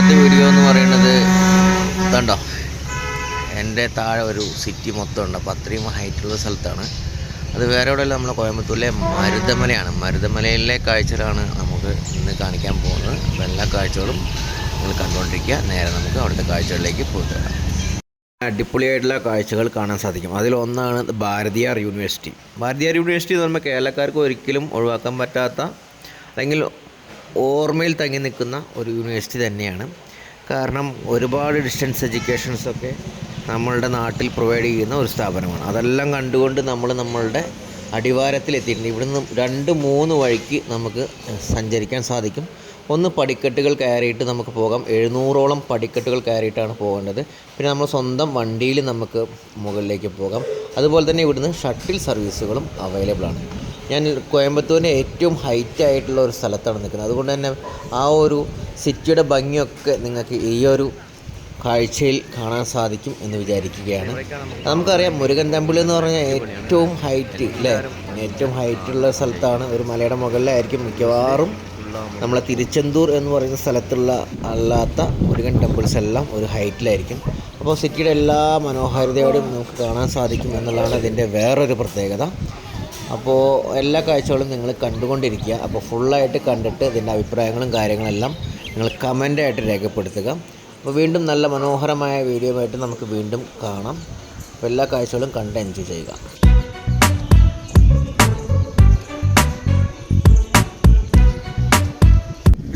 ഇന്നത്തെ വീഡിയോ എന്ന് പറയുന്നത് കണ്ടോ? എന്റെ താഴെ ഒരു സിറ്റി മൊത്തം ഉണ്ട് അപ്പോൾ അത്രയും ഹൈറ്റുള്ള സ്ഥലത്താണ്. അത് വേറെ എവിടെയല്ല നമ്മളെ കോയമ്പത്തൂരിലെ മരുതമലയാണ്. മരുതമലയിലെ കാഴ്ചകളാണ് നമുക്ക് ഇന്ന് കാണിക്കാൻ പോകുന്നത്. അപ്പോൾ എല്ലാ കാഴ്ചകളും നിങ്ങൾ കണ്ടുകൊണ്ടിരിക്കുക നേരെ നമുക്ക് അവിടുത്തെ കാഴ്ചകളിലേക്ക് പോകാം അടിപൊളിയായിട്ടുള്ള കാഴ്ചകൾ കാണാൻ സാധിക്കും. അതിലൊന്നാണ് ഭാരതിയാർ യൂണിവേഴ്സിറ്റി. ഭാരതിയാർ യൂണിവേഴ്സിറ്റി എന്ന് പറയുമ്പോൾ കേരളക്കാർക്ക് ഒരിക്കലും ഒഴിവാക്കാൻ പറ്റാത്ത അല്ലെങ്കിൽ ഓർമ്മയിൽ തങ്ങി നിൽക്കുന്ന ഒരു യൂണിവേഴ്സിറ്റി തന്നെയാണ്. കാരണം ഒരുപാട് ഡിസ്റ്റൻസ് എഡ്യൂക്കേഷൻസൊക്കെ നമ്മളുടെ നാട്ടിൽ പ്രൊവൈഡ് ചെയ്യുന്ന ഒരു സ്ഥാപനമാണ്. അതെല്ലാം കണ്ടുകൊണ്ട് നമ്മൾ നമ്മളുടെ അടിവാരത്തിലെത്തിയിട്ടുണ്ട് ഇവിടുന്ന് രണ്ട് മൂന്ന് വഴിക്ക് നമുക്ക് സഞ്ചരിക്കാൻ സാധിക്കും. ഒന്ന് പടിക്കെട്ടുകൾ കയറിയിട്ട് നമുക്ക് പോകാം. എഴുന്നൂറോളം പടിക്കെട്ടുകൾ കയറിയിട്ടാണ് പോകേണ്ടത്. പിന്നെ നമ്മൾ സ്വന്തം വണ്ടിയിൽ നമുക്ക് മുകളിലേക്ക് പോകാം. അതുപോലെ തന്നെ ഇവിടുന്ന് ഷട്ടിൽ സർവീസുകളും അവൈലബിൾ ആണ്. ഞാൻ കോയമ്പത്തൂരിന്റെ ഏറ്റവും ഹൈറ്റ് ആയിട്ടുള്ള ഒരു സ്ഥലത്താണ് നിൽക്കുന്നത്. അതുകൊണ്ട് തന്നെ ആ ഒരു സിറ്റിയുടെ ഭംഗിയൊക്കെ നിങ്ങൾക്ക് ഈ ഒരു കാഴ്ചയിൽ കാണാൻ സാധിക്കും എന്ന് വിചാരിക്കുകയാണ്. നമുക്കറിയാം മുരുകൻ ടെമ്പിൾ എന്ന് പറഞ്ഞാൽ ഏറ്റവും ഹൈറ്റ് അല്ലേ ഏറ്റവും ഹൈറ്റുള്ള സ്ഥലത്താണ്. ഒരു മലയുടെ മുകളിലായിരിക്കും മിക്കവാറും നമ്മളെ തിരുച്ചെന്തൂർ എന്ന് പറയുന്ന സ്ഥലത്തുള്ള അല്ലാത്ത മുരുകൻ ടെമ്പിൾസ് എല്ലാം ഒരു ഹൈറ്റിലായിരിക്കും അപ്പോൾ സിറ്റിയുടെ എല്ലാ മനോഹാരിതയോടും നമുക്ക് കാണാൻ സാധിക്കും എന്നുള്ളതാണ് ഇതിന്റെ വേറൊരു പ്രത്യേകത. അപ്പോൾ എല്ലാ കാഴ്ചകളും നിങ്ങൾ കണ്ടുകൊണ്ടിരിക്കുക. അപ്പോൾ ഫുള്ളായിട്ട് കണ്ടിട്ട് ഇതിന്റെ അഭിപ്രായങ്ങളും കാര്യങ്ങളെല്ലാം നിങ്ങൾ കമന്റായിട്ട് രേഖപ്പെടുത്തുക. അപ്പോൾ വീണ്ടും നല്ല മനോഹരമായ വീഡിയോയുമായിട്ട് നമുക്ക് വീണ്ടും കാണാം. അപ്പോൾ എല്ലാ കാഴ്ചകളും കണ്ട് എൻജോയ് ചെയ്യുക.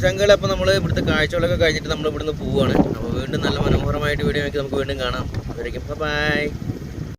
ശങ്കൾ അപ്പോൾ നമ്മൾ ഇവിടുത്തെ കാഴ്ചകളൊക്കെ കഴിഞ്ഞിട്ട് നമ്മൾ ഇവിടുന്ന് പോവുകയാണ് അപ്പോൾ വീണ്ടും നല്ല മനോഹരമായിട്ട് വീഡിയോ നമുക്ക് വീണ്ടും കാണാം. അതുവരേക്കും. ബൈ